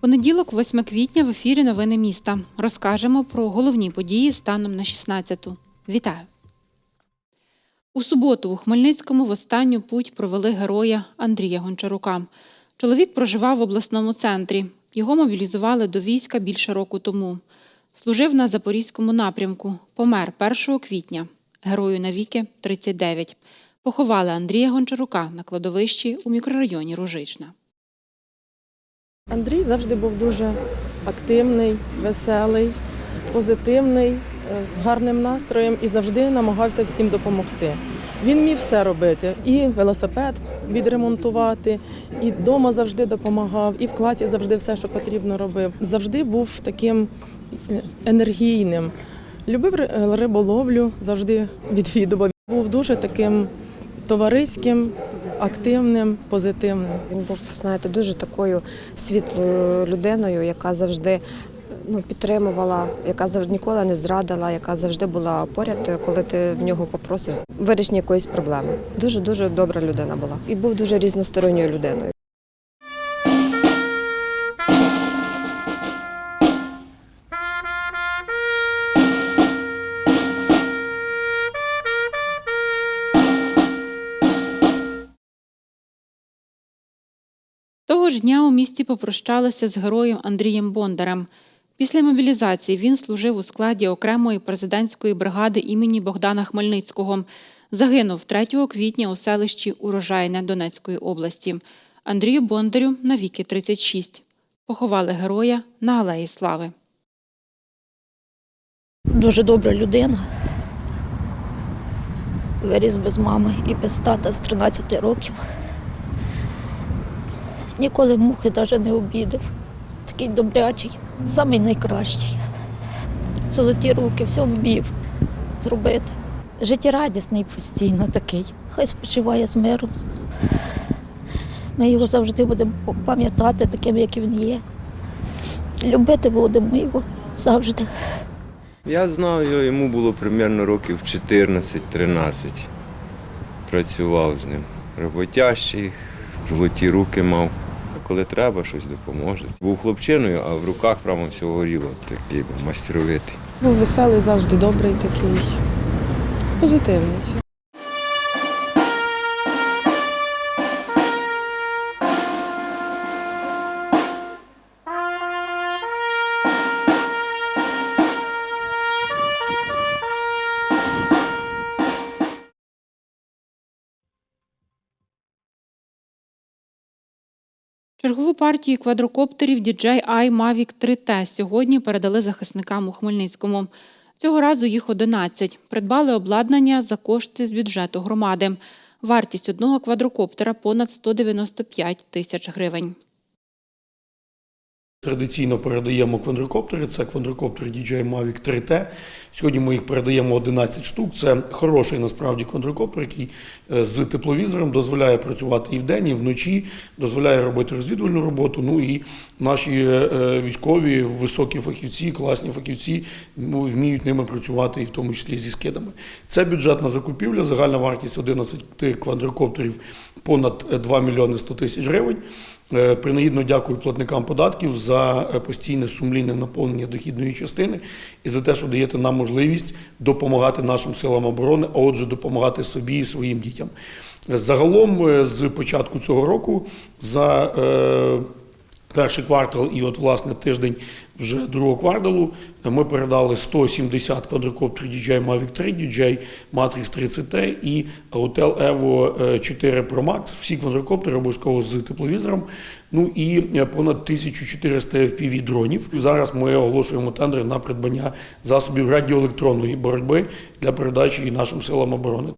Понеділок, 8 квітня, в ефірі Новини міста. Розкажемо про головні події станом на 16-ту. Вітаю! У суботу у Хмельницькому в останню путь провели героя Андрія Гончарука. Чоловік проживав в обласному центрі. Його мобілізували до війська більше року тому. Служив на Запорізькому напрямку. Помер 1 квітня. Герою навіки 39. Поховали Андрія Гончарука на кладовищі у мікрорайоні Ружична. Андрій завжди був дуже активний, веселий, позитивний, е, з гарним настроєм і завжди намагався всім допомогти. Він міг все робити: і велосипед відремонтувати, і вдома завжди допомагав, і в класі завжди все, що потрібно робив. Завжди був таким е, енергійним. Любив риболовлю, завжди відвідував. Був дуже таким товариським, активним, позитивним. Він був, знаєте, дуже такою світлою людиною, яка завжди ну, підтримувала, яка завжди ніколи не зрадила, яка завжди була поряд, коли ти в нього попросиш вирішення якоїсь проблеми. Дуже дуже добра людина була і був дуже різносторонньою людиною. Того ж дня у місті попрощалися з героєм Андрієм Бондарем. Після мобілізації він служив у складі окремої президентської бригади імені Богдана Хмельницького. Загинув 3 квітня у селищі Урожайне Донецької області. Андрію Бондарю навіки 36. Поховали героя на Алеї Слави. Дуже добра людина. Виріс без мами і без тата з 13 років. Ніколи мухи навіть не обідав. Такий добрячий, самий найкращий. Золоті руки, все вмів зробити. Життєрадісний постійно такий. Хай спочиває з миром. Ми його завжди будемо пам'ятати таким, як він є. Любити будемо його завжди. Я знав його, йому було примерно років 14-13. Працював з ним. Роботящий, золоті руки мав. Коли треба, щось допоможе. Був хлопчиною, а в руках прямо все горіло. Такий мастеровитий. Був веселий, завжди добрий такий, позитивний. Чергову партію квадрокоптерів DJI Mavic 3T сьогодні передали захисникам у Хмельницькому. Цього разу їх 11. Придбали обладнання за кошти з бюджету громади. Вартість одного квадрокоптера понад 195 тисяч гривень. Традиційно передаємо квадрокоптери. Це квадрокоптер DJI Mavic 3T. Сьогодні ми їх передаємо 11 штук. Це хороший насправді квадрокоптер, який е, з тепловізором дозволяє працювати і вдень, і вночі, дозволяє робити розвідувальну роботу. Ну і наші е, е, військові, високі фахівці, класні фахівці вміють ними працювати, і в тому числі зі скидами. Це бюджетна закупівля, загальна вартість 11 квадрокоптерів понад 2 мільйони 100 тисяч гривень. Е, Принагідно дякую платникам податків за е, постійне сумлінне наповнення дохідної частини і за те, що даєте нам можливість допомагати нашим силам оборони, а отже, допомагати собі і своїм дітям. Загалом, е, з початку цього року, за перший квартал і от власне тиждень вже другого кварталу ми передали 170 квадрокоптерів DJI Mavic 3, DJI Matrix 30T і Autel Evo 4 Pro Max. Всі квадрокоптери обов'язково з тепловізором. Ну і понад 1400 FPV дронів. Зараз ми оголошуємо тендер на придбання засобів радіоелектронної боротьби для передачі нашим силам оборони.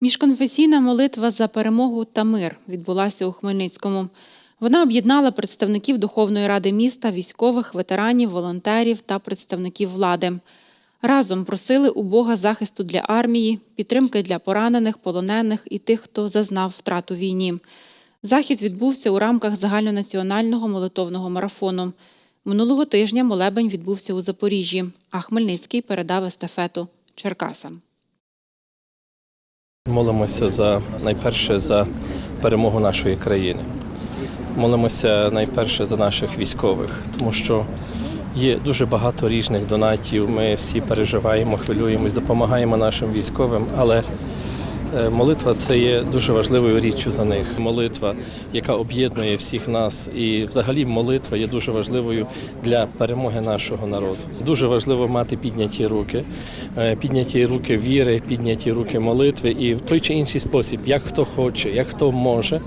Міжконфесійна молитва за перемогу та мир відбулася у Хмельницькому. Вона об'єднала представників Духовної ради міста, військових, ветеранів, волонтерів та представників влади. Разом просили у Бога захисту для армії, підтримки для поранених, полонених і тих, хто зазнав втрату війні. Захід відбувся у рамках загальнонаціонального молитовного марафону. Минулого тижня молебень відбувся у Запоріжжі, а Хмельницький передав естафету Черкасам. Молимося за найперше за перемогу нашої країни. Молимося найперше за наших військових, тому що є дуже багато різних донатів. Ми всі переживаємо, хвилюємось, допомагаємо нашим військовим, але молитва це є дуже важливою річчю за них. Молитва, яка об'єднує всіх нас, і взагалі молитва є дуже важливою для перемоги нашого народу. Дуже важливо мати підняті руки, е, підняті руки віри, підняті руки молитви, і в той чи інший спосіб, як хто хоче, як хто може,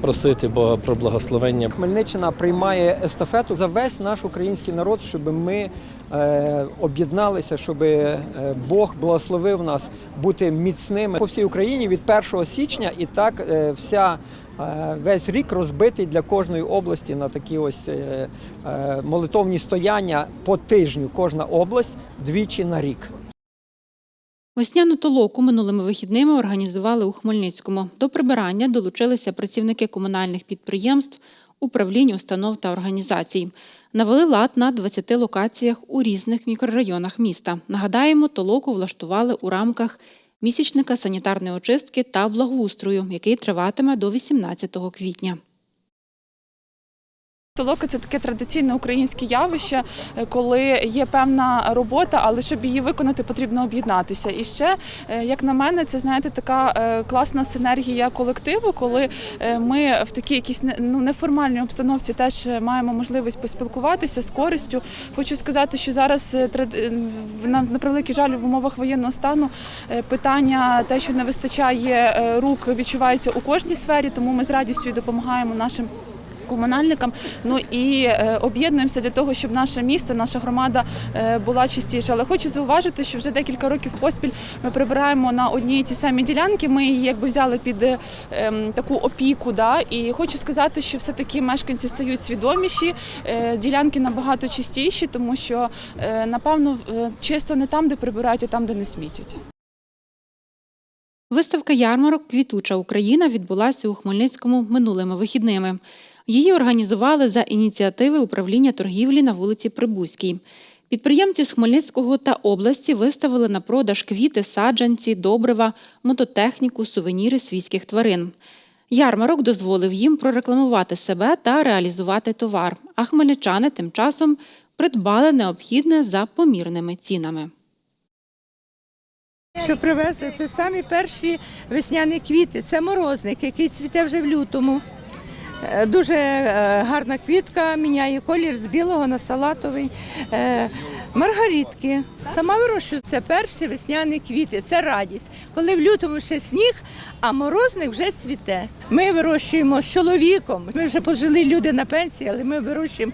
просити Бога про благословення. Хмельниччина приймає естафету за весь наш український народ, щоб ми е, об'єдналися, щоб е, Бог благословив нас бути міцними по всій Україні від 1 січня, і так е, вся. е, Весь рік розбитий для кожної області на такі ось е, молитовні стояння по тижню. Кожна область двічі на рік. Весняну толоку минулими вихідними організували у Хмельницькому. До прибирання долучилися працівники комунальних підприємств, управлінь, установ та організацій. Навели лад на 20 локаціях у різних мікрорайонах міста. Нагадаємо, толоку влаштували у рамках місячника санітарної очистки та благоустрою, який триватиме до 18 квітня. Толока це таке традиційне українське явище, е, коли є певна робота, але щоб її виконати, потрібно об'єднатися. І ще, е, як на мене, це знаєте, така е, класна синергія колективу, коли ми в такій якійсь ну, неформальній обстановці теж маємо можливість поспілкуватися з користю. Хочу сказати, що зараз на, превеликий жаль в умовах воєнного стану питання те, що не вистачає рук, відчувається у кожній сфері, тому ми з радістю допомагаємо нашим комунальникам. Ну і е, об'єднуємося для того, щоб наше місто, наша громада е, була чистіша. Але хочу зауважити, що вже декілька років поспіль ми прибираємо на одній і ті самі ділянки. Ми її якби взяли під е, ем, таку опіку. Да? І хочу сказати, що все-таки мешканці стають свідоміші, е, ділянки набагато чистіші, тому що е, напевно чисто не там, де прибирають, а там, де не смітять. Виставка ярмарок Квітуча Україна відбулася у Хмельницькому минулими вихідними. Її організували за ініціативи управління торгівлі на вулиці Прибузькій. Підприємці з Хмельницького та області виставили на продаж квіти, саджанці, добрива, мототехніку, сувеніри свійських тварин. Ярмарок дозволив їм прорекламувати себе та реалізувати товар, а хмельничани тим часом придбали необхідне за помірними цінами. Що привезли, це самі перші весняні квіти. Це морозник, який цвіте вже в лютому. Е, Дуже е, гарна квітка, міняє колір з білого на салатовий. Е, Маргаритки. Сама вирощую. Це перші весняні квіти, це радість. Коли в лютому ще сніг, а морозник вже цвіте. Ми вирощуємо з чоловіком. Ми вже пожили люди на пенсії, але ми вирощуємо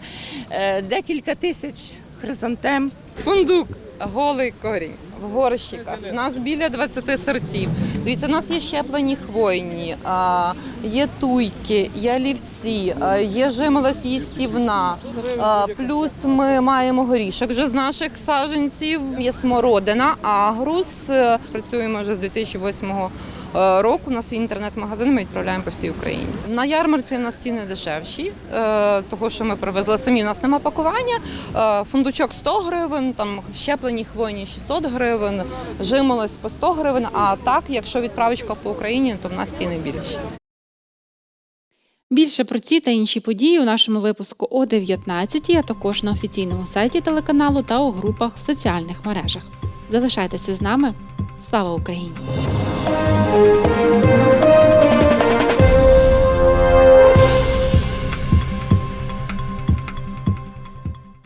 декілька тисяч хризантем. Фундук, голий корінь в горщиках. У нас біля 20 сортів. Дивіться, у нас є щеплені хвойні, є туйки, є олівці, є жимолость їстівна. Плюс ми маємо горішок вже з наших саджанців. Є смородина, агрус. Е, Працюємо вже з 2008 е, року. У нас свій інтернет-магазин, ми відправляємо по всій Україні. На ярмарці у нас ціни дешевші, е, того що ми привезли самі. У нас нема пакування. Е, Фундучок 100 гривень, там щеплені хвойні 600 гривень, жимолость по 100 гривень. А так, якщо відправочка по Україні, то в нас ціни більші. Більше про ці та інші події у нашому випуску о 19, а також на офіційному сайті телеканалу та у групах в соціальних мережах. Залишайтеся з нами. Слава Україні! Thank you.